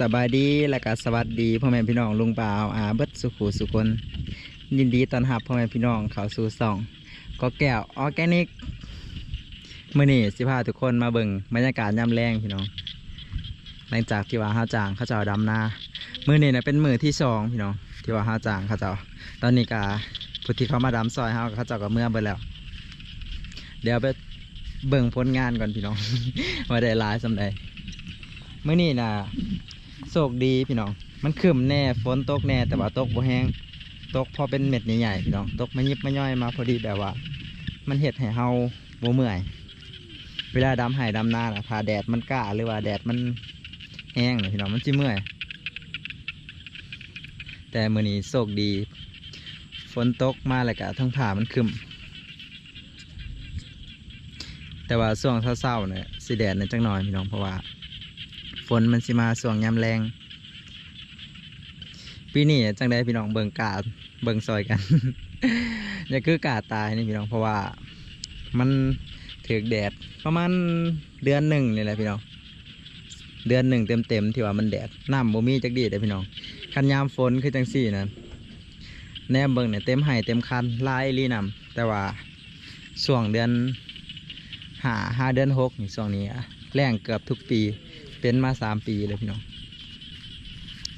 สบายดีและก็สวัสดีพ่อแม่พี่น้องลุงป่าวอาเบิดสุขุสุคนยินดีต้อนรับพ่อแม่พี่น้องเขาสู่ซองก็แก้วออร์แกนิกมื่อนี้สิพาทุกคนมาเบิ่งบรรยากาศยามแรงพี่น้อง หลังจากที่ว่าห้าจางเขาเจ้าดำนามือนี้นะเป็นมือที่สองพี่น้องที่ว่าห้าจางเขาเจ้า ตอนนี้กาผู้ที่เขามาดำซอยเฮาเขาเจ้าก็เมื่อไปแล้ว เดี๋ยวไปเบิ่งผลงานก่อนพี่น้องว่าได้ลายสำใดมื่อนี้นะ โชคดีพี่น้อง มันคืมแน่ฝนตกแน่แต่ว่าตกบ่แห้งตกพอเป็นเม็ดใหญ่ๆพี่น้องตกมายิบมาย่อยมาพอดีแบบว่า มันเห็ดให้เฮาบ่เมื่อย เวลาดำไห้ดำนาน่ะพาแดดมันกล้าหรือว่าแดดมันแห้งนะพี่น้องมันจิเมื่อย แต่มื้อนี้โชคดี ฝนตกมาแล้วก็ทั้งผ่ามันคึมแต่ว่าช่วงเศร้าๆเนี่ยสิแดดในอยจังหน่อยพี่น้องเพราะว่า ฝนมันสิมาช่วงยามแรงปีนี้จังได้พี่น้องเบิ่งกาเบิ่งซอยกัน อย่าคือกาตายนี่พี่น้องเพราะว่า มันถือแดดประมาณเดือนหนึ่งนี่แหละพี่น้องเดือนหนึ่งเต็มๆที่ว่ามันแดดน้ำบ่มีจักดีเลยพี่น้องคันยามฝนคือจังสี่นะแนมเบิ่งเนี่ยเต็มไห่เต็มคันลายอีหลีนำแต่ว่าช่วงเดือนห้าห้าเดือนหกนี่ช่วงนี้แรงเกือบทุกปี เป็นมาสามปีเลยพี่น้อง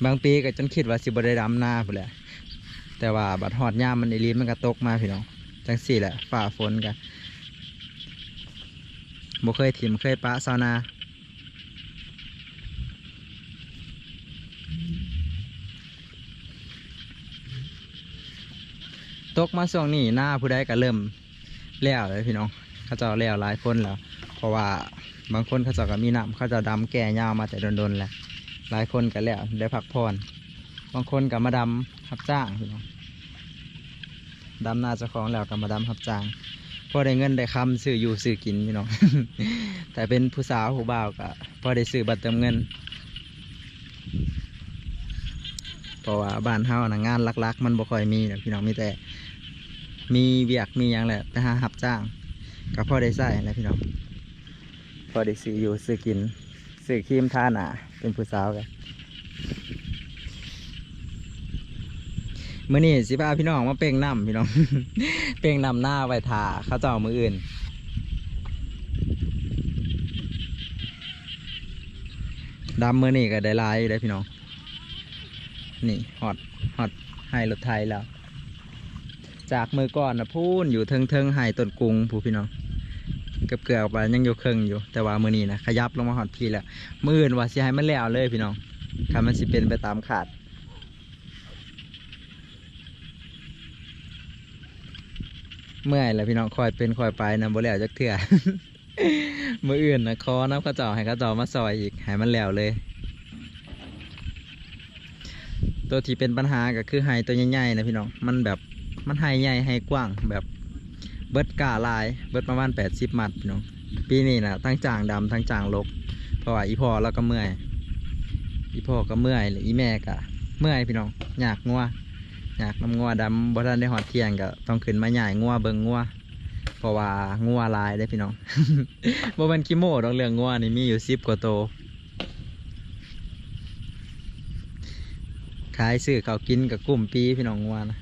บางปีก็จนคิดว่าสิบได้ดำหน้าพุ่นแหละแต่ว่าบัดหอดย่ามมันอีหลีมันก็ตกมาพี่น้อง จังสี่แหละฝ่าฝนกันบ่เคยถิ่มเคยปะซาวนาตกมาช่วงนี้หน้าผู้ใดก็เริ่มแล้วเลยพี่น้องเขาจะแล้วหลายคนแล้ว เพราะว่า บางคนเขาจะก็มีน้ำเขาจะดำแก่ยาวมาแต่โดนๆแหละหลายคนก็แล้วได้พักผ่อนบางคนก็มาดำรับจ้างพี่น้องดำหน้าเจ้าของแล้วก็มาดำรับจ้างพอได้เงินได้คำซื้ออยู่ซื้อกินพี่น้องแต่เป็นผู้สาวผู้บ่าวก็พอได้ซื้อบัตรเติมเงินเพราะว่าบ้านเฮานะงานลักๆ มันบ่ค่อยมีนะพี่น้องมีแต่ มีเวียกมีอย่างแหละไปหารับจ้างก็พอได้ใส่แหละพี่น้อง พอได้ซื้ออยู่ซื้อกินซื้อครีมทาหนาเป็นผู้สาวกันมื่อนี้สิพาพี่น้องมาเป่งน้ำพี่น้อง เป่งน้ำหน้าไว้ทาเขาเจ้ามืออื่นดำมือนี่ก็ได้ลายได้พี่น้อง นี่ฮอตฮอตให้รถไทยแล้ว จากมือก่อนนะพูนอยู่เทิงเทิงๆให้ต้นกุงผู้พี่น้อง กือบเกือบไปยังอยู่เครึ่งอยู่ แต่ว่ามือนี้นะขยับลงมาหอดพีแล้วมืออื่นว่าสิให้มันแล้วเลยพี่น้องคันมันสิเป็นไปตามขาดเมื่อยแล้วพี่น้องคอยเป็นคอยไปนะบ่แล้วจักเถื่อมืออื่นนะคอน้ำข้าจ้าให้ข้าจ้ามาซอยอีกให้มันแล้วเลย ตัวที่เป็นปัญหาก็คือไฮตัวใหญ่ๆนะพี่น้องมันแบบมันไฮใหญ่ไฮกว้างแบบ เบิดกาลาย เบิดประมาณ 80 มัดพี่น้องปีนี้นะทั้งจางดำทั้งจางลกเพราะว่าอีพ่อเราก็เมื่อย อีพ่อก็เมื่อยอีแม่ก็เมื่อยพี่น้องอยากงัวอยากน้ำงัวดำบ่ทันได้หอดเทียงก็ต้องขึ้นมาใหญ่งัวเบิงงัวเพราะว่างัวลายได้พี่น้องบ่แมันคิโมดอกเรื่องงัวนี่มีอยู่10กว่าโตวขายซื้อเขากินกับกลุ่มปีพี่น้องงัวนะ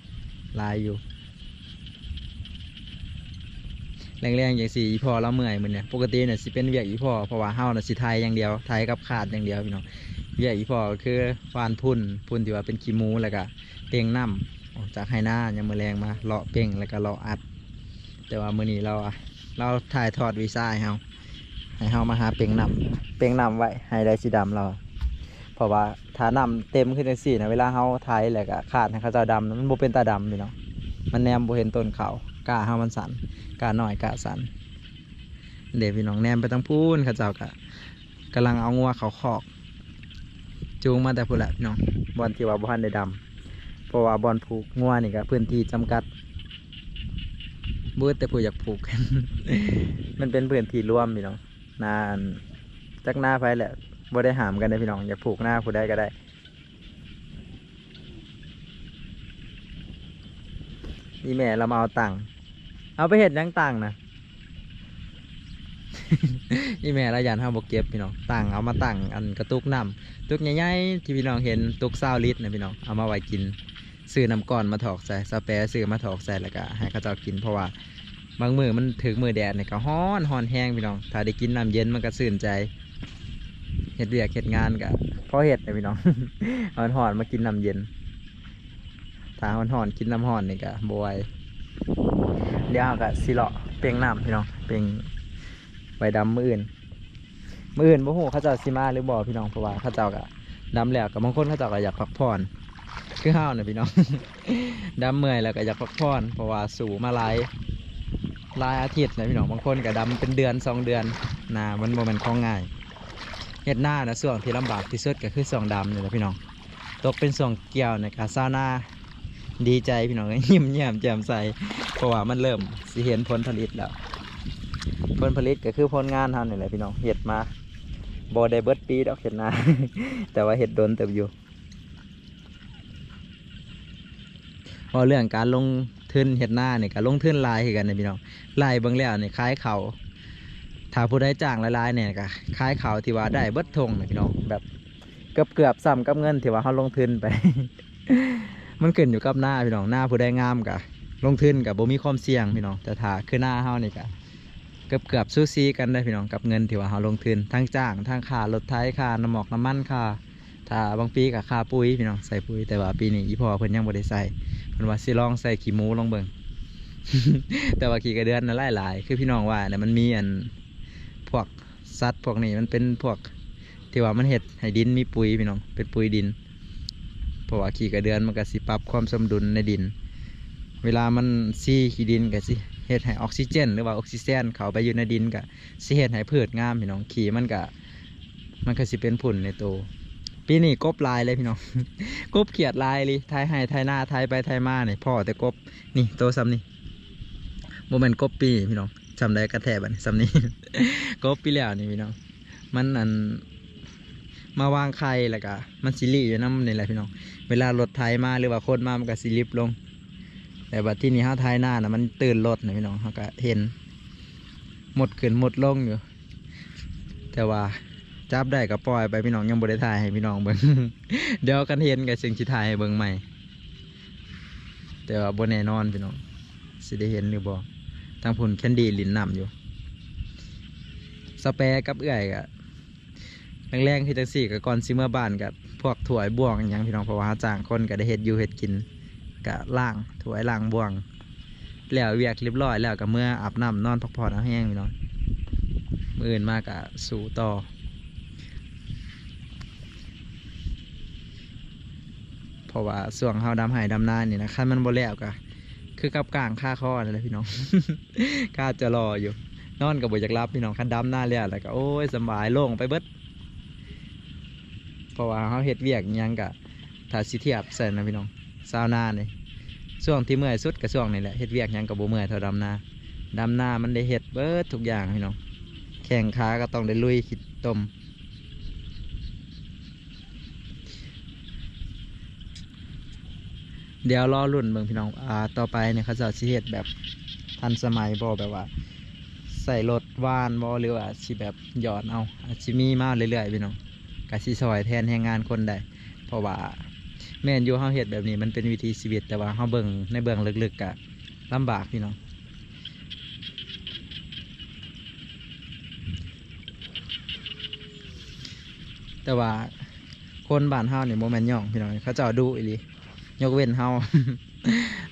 ลายอยู่ แรงๆอย่างสี่อีพอเราเมื่อยเหมือนเนี่ยปกติเนี่ยสิเป็นเวียกอีพอเพราะว่าเฮาน่ะสิไทยอย่างเดียวไทยกับขาดอย่างเดียวพี่น้องเวียกอีพอก็คือฟานพุ่นพุ่นที่ว่าเป็นขี้มูแล้วก็เป่งน้ำออกจากไฮนายังมือแรงมาเลาะเป่งแล้วก็เลาะอัด แต่ว่ามือนี้เราอะเราถ่ายทอดวีซ่าให้เฮาให้เฮามาหาเป่งน้ำเป่งน้ำไว้ให้ได้สีดำเราเพราะว่าถ้าน้ำเต็มขึ้นจังซี่นะเวลาเฮาไทยแล้วก็ขาดให้เขาจ้าดำมันบ่เป็นตาดำพี่น้องมันแนมบ่เห็นต้นเขา กาเฮามันสันกาหน่อยกาสันเดี๋ยวพี่น้องแนมไปตั้งพูนข้าเจ้ากะกำลังเอางัวเขาคอกจูงมาแต่พูนแหละพี่น้องบอลที่ว่าบ้านได้ดำเพราะว่าบอลผูกงัวนี่ก็พื้นที่จำกัดเบื่อแต่ผู้อยากผูก มันเป็นพื้นที่ร่วมพี่น้องนานจักหน้าไปแหละบ่ได้หามกันเลยพี่น้องอยากผูกหน้าผู้ใดก็ได้นี่แม่เรามาเอาตังค์ เอาไปเห็ดยังตังนะอีแม่ระยานเฮาบ่เก็บพี่น้องตั้งเอามาตั้งอันกระตุกน้ำตุกใหญ่ๆที่พี่น้องเห็นตุกซาวลิตรนะพี่น้องเอามาไว้กินซื้อน้ำก้อนมาถอกใส่สเปรซื้อมาถอกใส่แล้วก็ให้เขาเจ้ากินเพราะว่าบางมือมันถึงมือแดดเนี่ยก็ฮ้อนฮ้อนแห้งพี่น้อง ถ้าได้กินน้ำเย็นมันก็สื่นใจเฮ็ดเวียกเฮ็ดงานก็พอเฮ็ดนะพี่น้องฮ้อนฮ้อนมากินน้ำเย็นถ้าฮ้อนฮ้อนกินน้ำฮ้อนนี่ก็บ่ไหว เดี๋ยวเราก็สิเลาะเปลียงน้ำพี่น้องเปลียงใบดำมืออื่นมืออื่นบ่ฮู้เขาเจ้าสิมาหรือบ่พี่น้องเพราะว่าเขาเจ้าก็ดำแล้วกับบางคนเขาเจ้าก็อยากพักผ่อนคือห้าวน่ะพี่น้อง ดำเมื่อยแล้วก็อยากพักผ่อนเพราะว่าสู่มาหลายหลายอาทิตย์นะพี่น้องบางคนก็ดำเป็นเดือนสองเดือนนามันบ่แม่นของง่ายเฮ็ดหน้านะส่วงที่ลำบากที่สุดก็คือส่วงดำนี่แหละพี่น้องตกเป็นส่วงเกี่ยวนการซาวนาดีใจพี่น้องยิ้มแย้มแจ่มใส เพราะว่ามันเริ่มสิเห็นผลผลิตแล้วผลผลิตก็คือผลงานท่านี่แหละพี่น้องเห็ดมาบอได้เบิดปีดอกเห็ดนา แต่ว่าเห็ดโดนเติบอยู่พอเรื่องการลงทุนเห็ดหน้าเนี่ยก็ลงทุนลายคือกันนะพี่น้องลายบิ่งแล้วเนี่ยคล้ายเขาถ้าผู้ได้จ้างลายๆเนี่ยก็คล้ายเขาที่ว่าได้เบิดทงนะพี่น้องแบบเกือบเกือบๆซ้ำกับเงินที่ว่าเขาลงทุนไป มันขึ้นอยู่กับหน้าพี่น้องหน้าผู้ได้งามกะ ลงทุนกับบ่มีความเสี่ยงพี่น้องแต่ถ้าคือหน้าเฮานี่กะเกือบเกือบซูซีกันได้พี่น้องกับเงินที่ว่าเราลงทุนทั้งจ้างทั้งค่ารถไถค่าน้ำหมอกน้ำมันค่าถ้าบางปีกับค่าปุ๋ยพี่น้องใส่ปุ๋ยแต่ว่าปีนี้อีพอเพิ่นยังบ่ได้ใส่เพิ่นว่าสิลองใส่ขี้หมูลองเบิ่งแต่ว่าขี้กระเดือนน่ะหลายๆคือพี่น้องว่าเนี่ยมันมีอันพวกสัตว์พวกนี้มันเป็นพวกที่ว่ามันเฮ็ดให้ดินมีปุ๋ยพี่น้องเป็นปุ๋ยดินเพราะว่าขี้กระเดือนมันก็สิปรับความสมดุลในดิน เวลามันซีขี้ดินก็สิเฮ็ดให้ออกซิเจน หรือว่าออกซิเจนเขาไปอยู่ในดินก็สิเฮ็ดให้พืชงามพี่น้องขี้มันก็มันก็สิเป็นผุ่นในโตวปีนี้กบลายเลยพี่น้องกบเขียดลายเลยทายให้ทายหน้าทายไปทายมาเนี่ยพ่อแต่กบนี่โตซ้ำนี่โมเมนกบปีพี่น้องจำได้กระแทบันซ้ำนี้กบปีแล้วนี่พี่น้อง มันอันมาวางไข่แล้วก็มันสิรีอยู่น้ำนี่แหละพี่น้อง เวลารถไถมาหรือว่าคนมามันก็สิริบลง แต่บัดที่นี่ห้าท้ายหน้านะมันตื่นรถนะพี่น้องเขาก็เห็น หมดขึ้นหมดลงอยู่ แต่ว่าจับได้ก็ปล่อยไปพี่น้องยังบริถ่ายให้พี่น้องเบิ่งเดี๋ยวกันเห็นกับเสิ่งที่ถ่ายให้เบิ่งใหม่ แต่ว่าบนแน่นอนพี่น้องสิได้เห็นหรือบ่ทางผุนแคนดี้ลินนำอยู่ สเปร์กับเอื่อยกะแรงๆที่จังสี่กับก่อนซิเมื่อบ้านกับพวกถั่วบ่วงอย่างพี่น้องเพราะว่าจ้างคนก็ได้เฮ็ดอยู่เฮ็ดกิน กะล่างถวยล่างบวง แล้วเวียกเรียบร้อยแล้วก็เมื่ออาบน้ำนอนพักผ่อนเอาแห้งพี่น้องมืออื่นมากกะสู่ต่อเพราะว่าส่วงเฮาดำไหายดำนานนี่นะคันมันบ่แล้วกะคือกับกลางค่าข้อนั่นแหละพี่น้องข้าจะรออยู่ นอนกับบ่อยากรับพี่น้องคันดำหน้าแล้วแล้วก็โอ้ยสบายโล่งไปเบิดเพราะว่าเฮาเฮ็ดเวียกยังกะถ้าสิเทียบใส่นะพี่น้องซาวนาเนี่ย ช่วงที่เมื่อยสุดก็ช่วงนี้แหละเฮ็ดเวียกยังกับบเมื่อยเท่าดำนาดำนามันได้เฮ็ดเบิดทุกอย่างพี่น้องแข่งขาก็ต้องได้ลุยขิดตมเดี๋ยวรอรุ่นเบิ่งพี่น้องอ่าต่อไปเนี่ยเขาจะสิเฮ็ดแบบทันสมัยบ่แบบว่า ใส่รถว่านบ่หรือว่าสิแบบหยอดเอาอาจสิมีมาเรื่อยๆพี่น้องก็สิซอยแทนแรงงานคนได้เพราะว่า แม่นอยู่เฮาเฮ็ดแบบนี้มันเป็นวิธีชีวิตแต่ว่าเฮาเบิ่งในเบื้องลึกๆกะลำบากพี่น้องแต่ว่าคนบ้านเฮาเนี่ยโมแมนย่องพี่น้องเขาเจ้าดุอีหลียกเว้นเฮา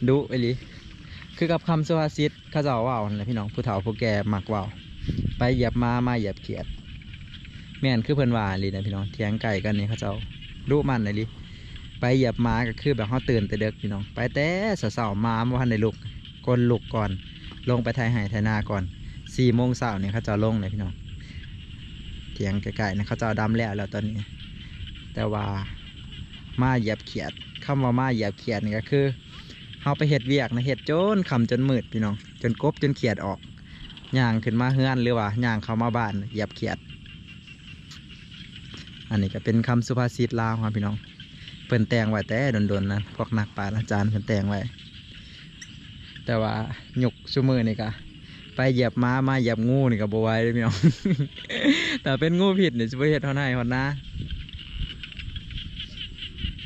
ดุอีหลีคือกับคำสุภาษิตเขาเจ้าว่านั่นแหละพี่น้องผู้เฒ่าผู้แก่มักว่าวไปเหยียบมามาเหยียบเขียดแม่นคือเพิ่นว่าอีหลีนะพี่น้องเถียงไก่กันนี่เขาเจ้าดุมันอีหลี ไปเหยียบมาก็คือแบบเขาตื่นแต่เด็กพี่น้อง ไปแต่เสาๆมาเมื่อวันในลุกกนลุกก่อน ลงไปไทยไห่ไทยนาก่อนสี่โมงเช้าเนี่ยเขาจะลงเลยพี่น้องเถียงไกลๆนะเขาจะเอาดำแล้วแล้วตอนนี้ แต่ว่ามาเหยียบเขียดคำว่ามาเหยียบเขียดนี่ก็คือเขาไปเห็ดเวียกนะเห็ดจนคำจนมืดพี่น้อง จนกบจนเขียดออกย่างขึ้นมาเฮือนหรือว่าย่างเข้ามาบ้านเหยียบเขียด อันนี้ก็เป็นคำสุภาษิตลาวครับพี่น้อง เพิ่นแต่งไว้แต่โดนๆนะพวกนักปราชญ์อาจารย์เพิ่นแต่งไว้แต่ว่าหยุกชั่มือนี่ก็ไปเหยียบม้ามาเหยียบงูนี่ก็บ่ไหวเลยพี่น้อง แต่เป็นงูผิดนี่สิบ่เฮ็ดเท่าไหร่ฮอดนะ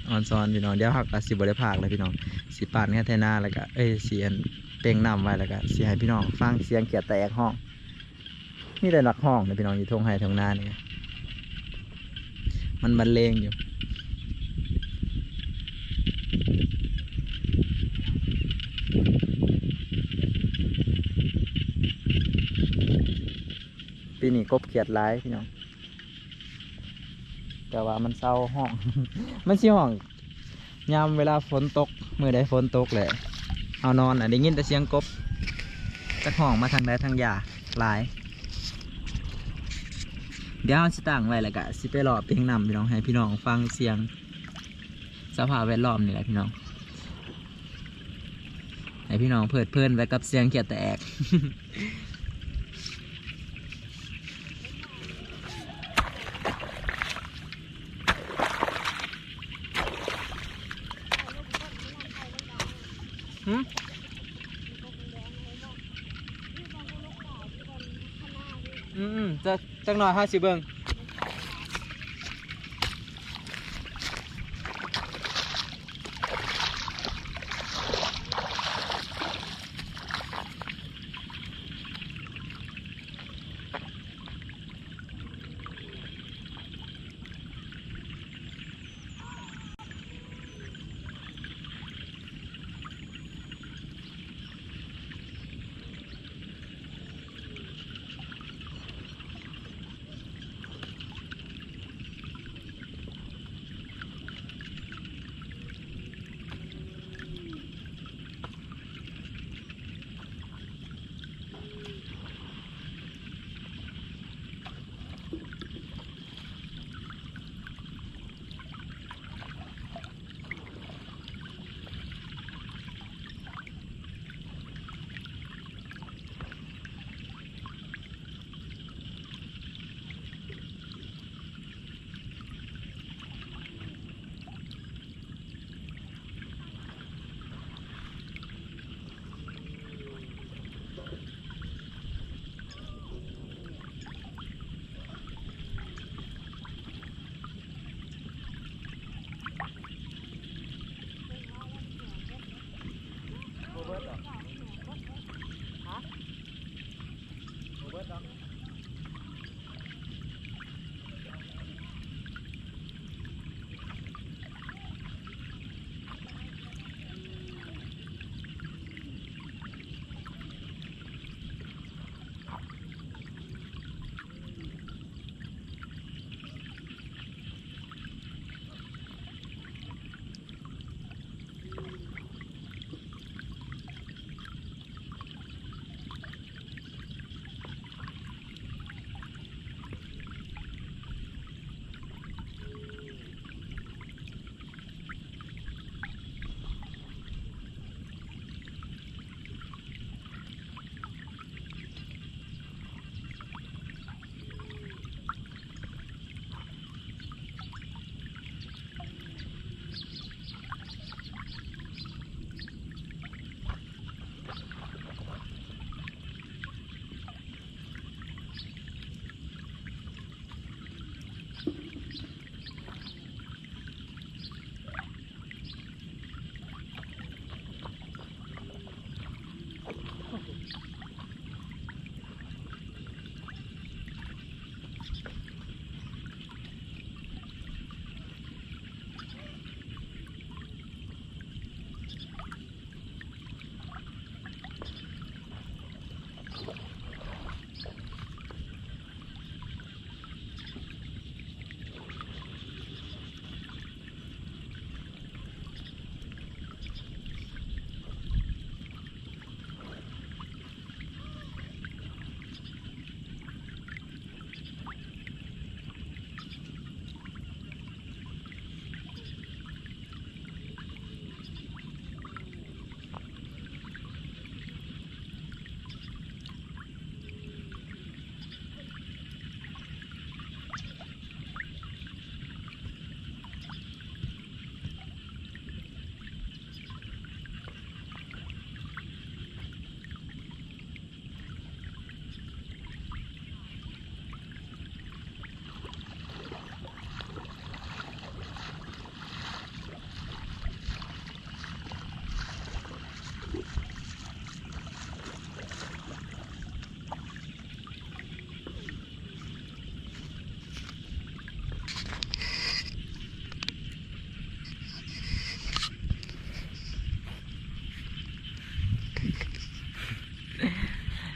ออนซอนพี่น้องเดี๋ยวหักสิบ่ได้พากเลยพี่น้องสิปานแค่ไทนาแล้วก็เอ้ยเสียนเต็งนำไว้แล้วก็สิให้พี่น้องฟังเสียงเกียดแตกห้องมีแต่นักห้องนะพี่น้องอยู่ทงไห้ทงนาเนี่ยมันบรรเลงอยู่ นี้กบเขียดร้ายพี่น้องแต่ว่ามันเศร้าห้อง มันสิห้องยามเวลาฝนตกเมื่อใดฝนตกแหละเอานอนอะได้ยินแต่เสียงกบจักห้องมาทางใดทางยาหลาย เดี๋ยวเราสิตั้งไว้แล้วก็สิไปรอเพลงนำพี่น้องให้พี่น้องฟังเสียงสภาพแวดล้อมนี่แหละพี่น้องให้พี่น้องเพลิดเพลินไปกับเสียงเขียดแตก จักหน่อยห้าสิเบิง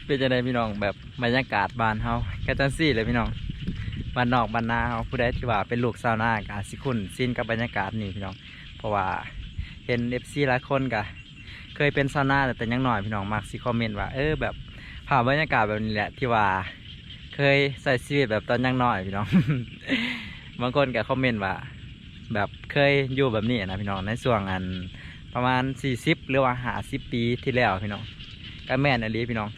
เป็นจะได้พี่น้องแบบบรรยากาศบ้านเฮาก็จังซี่เลยพี่น้องบ้านนอกบ้านนาเฮาผู้ใดที่ว่าเป็นลูกชาวนาก็อาจสิคุ้นชินกับบรรยากาศนี่พี่น้อง เพราะว่าเห็น FC หลายคนก็เคยเป็นชาวนาแต่ยังหน้อยพี่น้องมักสิคอมเมนต์ว่าเออแบบภาพบรรยากาศแบบนี้แหละที่ว่าเคยใส่ชีวิตแบบตอนยังน้อยพี่น้อง บางคนก็คอมเมนต์ว่า แบบเคยอยู่แบบนี้นะพี่น้องในช่วงอันประมาณ 40 หรือว่า50 ปีที่แล้วพี่น้องก็แม่นอันนี้พี่น้อง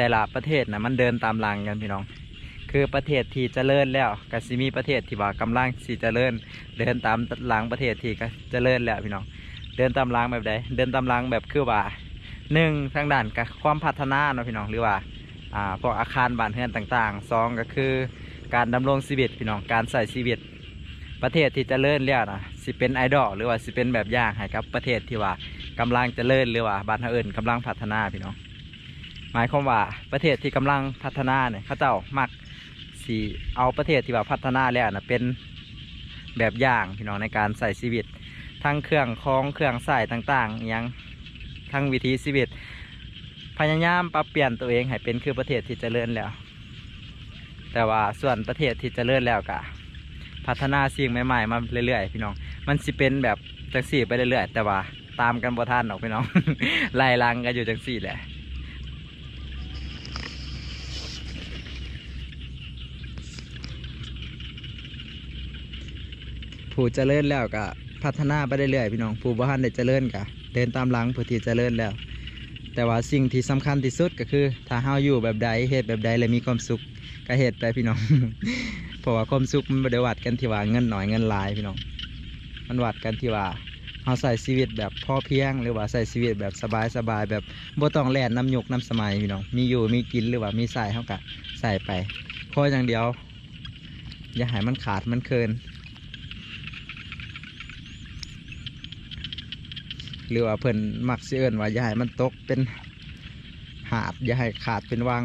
แต่ละประเทศนะมันเดินตามหลังกันพี่น้อง คือประเทศที่เจริญแล้วก็สิมีประเทศที่ว่ากำลังสิเจริญ เดินตามหลังประเทศที่ก็เจริญแล้วพี่น้อง เดินตามหลังแบบใดเดินตามหลังแบบคือว่าหนึ่งทางด้านกับความพัฒนาเนาะพี่น้องหรือว่าอ่าพวกอาคารบ้านเรือนต่างๆสองก็คือการดำรงชีวิตพี่น้องการใส่ชีวิต ประเทศที่เจริญแล้วนะสิเป็นไอดอลหรือว่าสิเป็นแบบอย่างให้กับประเทศที่ว่ากำลังเจริญหรือว่าบ้านเรือนกำลังพัฒนาพี่น้อง หมายความว่าประเทศที่กำลังพัฒนาเนี่ยเขาเจ้ามักสีเอาประเทศที่ว่าพัฒนาแล้วนะเป็นแบบอย่างพี่น้องในการใส่ชีวิต ทั้งเครื่องคล้องเครื่องใส่ต่างๆอหยังทั้งวิถีชีวิต พยายามปรับเปลี่ยนตัวเองให้เป็นคือประเทศที่จเจริญแล้ว แต่ว่าส่วนประเทศที่จเจริญแล้วก็พัฒนาสิ่งใหม่ๆมาเรื่อยๆ พี่น้อง มันสิเป็นแบบจังสี่ไปเรื่อยๆ แต่ว่าตามกันบ่ทันหรอกพี่น้องไล่ลังกันอยู่จังสี่แหละ ผู้เจริญแล้วก็พัฒนาไปเรื่อยๆพี่น้องผู้บ่ทันได้เจริญก็เดินตามหลังผู้ที่เจริญแล้ว แต่ว่าสิ่งที่สำคัญที่สุดก็คือ ถ้าเฮาอยู่แบบใดเฮ็ดแบบใดและมีความสุขก็เฮ็ดไปพี่น้องเพราะว่าความสุขมันบ่ได้วัดกันที่ว่าเงินหน่อยเงินหลายพี่น้อง มันวัดกันที่ว่าเฮาใส่ชีวิตแบบพ่อเพียง หรือว่าใส่ชีวิตแบบสบายๆแบบบ่ต้องแล่นน้ำยกน้ำสมัยพี่น้องมีอยู่มีกินหรือว่ามีใส่เฮาก็ใส่ไปขออย่างเดียว อย่าให้มันขาดมันเคิน หรือว่าเพิ่นมักเสิเอิ้นว่าอย่าให้มันตกเป็นหาดอย่าให้ขาดเป็นวัง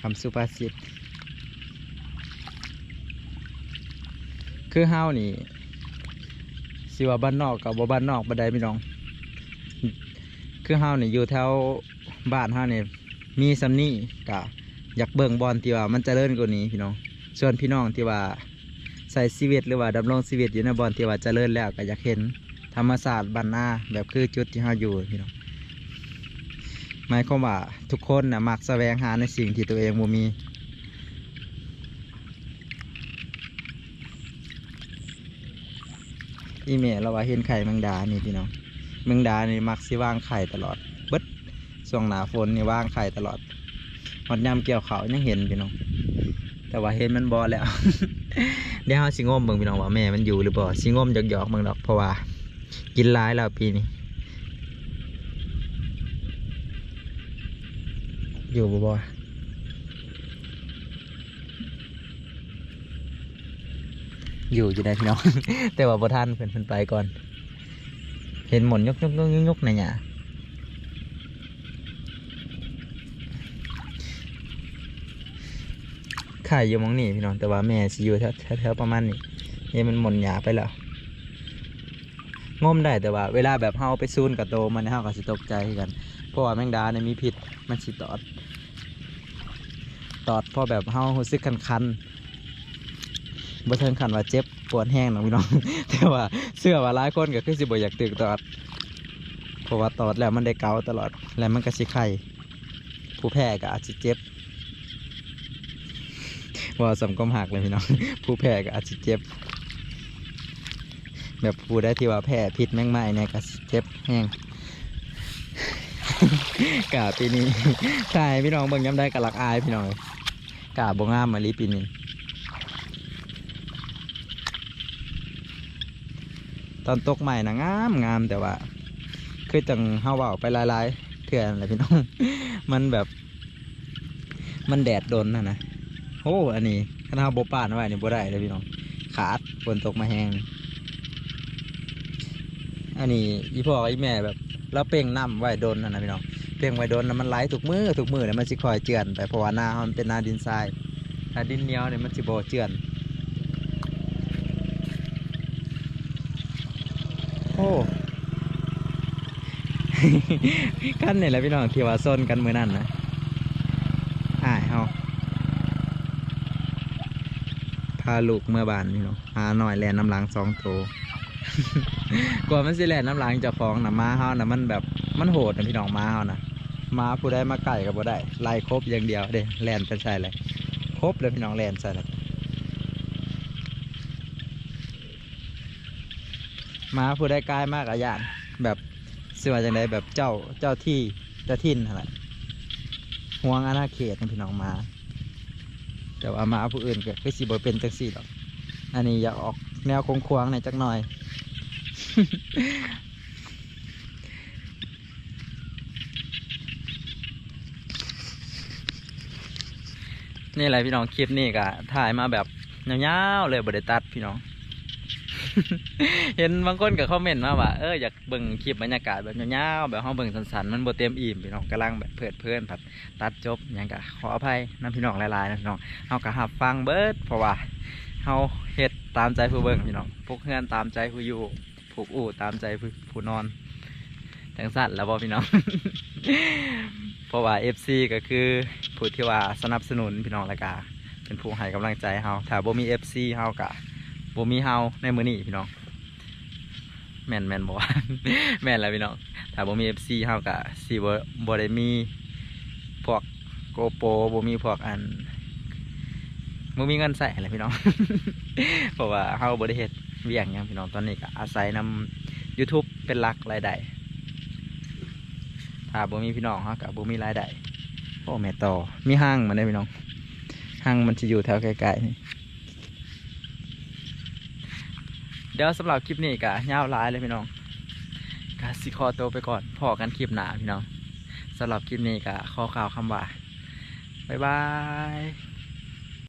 คำสุภาษิตคือเฮานี่สิว่าบ้านนอกกับบ้านนอกบ่ไดพี่น้อง คือเฮานี่อยู่แถวบ้านเฮานี่มีสำนี่กะอยากเบิ่งบอลที่ว่ามันจะเจริญกว่านี้พี่น้อง ส่วนพี่น้องที่ว่าใส่ชีวิตหรือว่าดำรงชีวิตอยู่ในบอลที่ว่าจะเจริญแล้วก็อยากเห็น ธรรมศาสตร์บ้านนาแบบคือจุดที่เราอยู่พี่น้องหมายความว่าทุกคนนะมักแสวงหาในสิ่งที่ตัวเองบ่มีอีเมลเราว่าเห็นไข่แมงดานี่พี่น้องแมงดานี่มักสิว่างไข่ตลอดเบิดช่วงหนาฝนนี่ว่างไข่ตลอดหอดยามเกี่ยวเขายังเห็นพี่น้องแต่ว่าเห็นมันบอแล้วเดี๋ยวเราสิงมเบิ่งพี่น้องว่าแม่มันอยู่หรือบ่สิงมหยอกๆเบิ่งดอกเพราะว่า กินร้ายแล้วปีนี้ อยู่บ่บ่อยู่อยู่ได้พี่น้อง แต่ว่าบ่ทันเพิ่นเพิ่นไปก่อน เห็นหมนยกยกยกยกยกในหยาขายอยู่มองนี่พี่น้องแต่ว่าแม่สิอยู่แถวแถวประมาณนี้เห็นมันหมนหยาไปแล้ว งมได้แต่ว่า เวลาแบบเฮาไปซูนกับโตมันเฮาก็สิตกใจกัน เพราะว่าแมงดาเนี่ยมีพิษมันสิตอด ตอดพราะแบบเฮารู้สึกคันๆบ่เทิงคันว่าเจ็บปวดแห้งหรอกพี่น้อง แต่ว่าเสื้อว่าหลายคนก็คือสิบ่อยากตึกตอดเพราะว่าตอดแล้วมันได้เกาตลอดแล้วมันก็สิไข้ผู้แพ้ก็อาจสิเจ็บว่าสำกมหักเลยพี่น้อง ผู้แพ้ก็อาจสิเจ็บ แบบผู้ได้ที่ว่าแพ้พิษแมงไม้เนี่ยก็เจ็บแห้งกาปีนี้ใช่พี่น้องเบิ่งย้ำได้กับลักอายพี่น้องกาบงามมาลีปีนี้ตอนตกใหม่นะงามงามแต่ว่าคือจังเฮาเว่าไปลายๆเถื่อนแหละพี่น้อง มันแบบมันแดดโดนนะนะโอ้อันนี้ถ้าเฮาบ่ป่านไว้นี่บ่ได้เลยพี่น้อง ขาดฝนตกมาแห้ง อันนี้อีพ่อกับอีแม่แบบเราเป่งน้ำไว้โดนนะพี่น้องเป่งไว้โดนมันไหลถูกมือถูกมือเนี่ยมันสิคอยเจือนไปเพราะว่านามันเป็นนาดินทรายนาดินเหนียวเนี่ยมันสิบ่อเจือนโอ้กันเนี่ยแหละพี่น้องเทว่าซนกันมือนั่นนะอ่าเฮาพาลูกเมื่อบานพี่น้องหาหน่อยแลนน้ำหลังสองโต กว่ามันสิแลนน้ำหลังเจะฟ้องนะม้าเฮานะมันแบบมันโหดนะพี่น้องม้าเฮานะม้าผู้ใดมาไก่ก็บ่ได้ไล่ครบอย่างเดียวเด้แลนเป็นใส่เลยครบเลยพี่น้องแลนใส่เลยม้าผู้ใดกายมากอะยานแบบสิว่าจังไดแบบเจ้าเจ้าที่เจ้าทินอะไรห่วงอาณาเขตนะพี่น้องม้าแต่ว่ามาผู้อื่นก็คือสิบ่เป็นจังซี่ดอกอันนี้อยากออกแนวโค้งควางหน่อยจักหน่อย นี่แหละพี่น้องคลิปนี้ก็ถ่ายมาแบบยาวๆเลยบไดตัดพี่น้อง เห็นบางคนก็คอมเมนต์มาว่าเอออยากเบิ่งคลิปบรรยากาศแบบยาวๆแบบห้องเบิ่งสันๆมันบ่เต็มอิ่มพี่น้องกำลังแบบเพลิดเพลินผัดตัดจบหยังก็ขออภัยน้ำพี่น้องหลายๆนะพี่น้องเฮาก็หับฟังเบิดเพราะว่าเฮาเฮ็ดตามใจผู้เบิ่งพี่น้องพวกเฮือนตามใจผู้อยู่ ผูกอู่ตามใจผู้นอนจังสั่นแล้วบ่พี่น้อง เพราะว่า FC ก็คือผู้ที่ว่าสนับสนุนพี่น้องละกาเป็นผู้ให้กำลังใจเฮาถ้าบ่มี FC เฮาก็บ่มีเฮาในมือนี้พี่น้องแม่นแม่นบ่แม่นแล้วพี่น้องถ้าบ่มี FC เฮาก็สิบ่บ่ได้มีพวกโกโปรบ่มีพวกอันบ่มีเงินใส่แหละพี่น้อง เพราะว่าเฮาบ่ได้เฮ็ด เวียงยังพี่น้องตอนนี้ก็อาศัยนำ YouTube เป็นหลักรายได้ถ้าบ่มีพี่น้องฮาก็บ่มีรายได้โอ้แม่ต่อมีห้างมาได้พี่น้องห้างมันสิอยู่แถวใกลๆนี่เดี๋ยวสำหรับคลิปนี้ก็ยาวหลายเลยพี่น้องก็สิขอตัวไปก่อนพอกันคลิปหนาพี่น้องสำหรับคลิปนี้ก็ขอข่าวคำว่าบ๊ายบาย